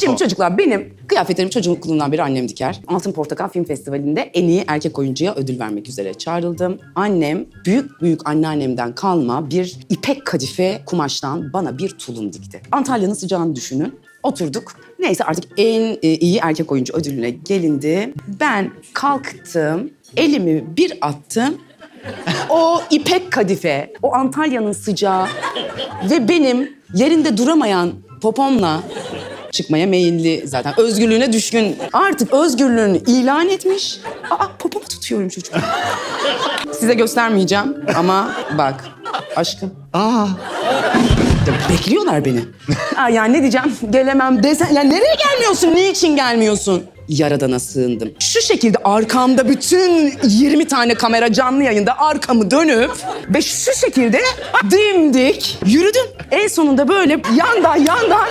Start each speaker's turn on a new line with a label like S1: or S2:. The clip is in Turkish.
S1: Şimdi çocuklar benim kıyafetlerim çocukluğumdan beri annem diker. Altın Portakal Film Festivali'nde en iyi erkek oyuncuya ödül vermek üzere çağrıldım. Annem büyük büyük anneannemden kalma bir ipek kadife kumaştan bana bir tulum dikti. Antalya'nın sıcağını düşünün. Oturduk. Neyse artık en e, iyi erkek oyuncu ödülüne gelindi. Ben kalktım, elimi bir attım. O ipek kadife, o Antalya'nın sıcağı ve benim yerinde duramayan popomla çıkmaya meyilli zaten. Özgürlüğüne düşkün. Artık özgürlüğünü ilan etmiş. Aa popomu tutuyorum çocuk. Size göstermeyeceğim ama bak aşkım.
S2: Aa.
S1: Bekliyorlar beni. Aa, yani ne diyeceğim? Gelemem desen. Ya nereye gelmiyorsun? Niçin gelmiyorsun? Yaradana sığındım. Şu şekilde arkamda bütün 20 tane kamera canlı yayında arkamı dönüp ve şu şekilde dimdik yürüdüm. En sonunda böyle yandan yandan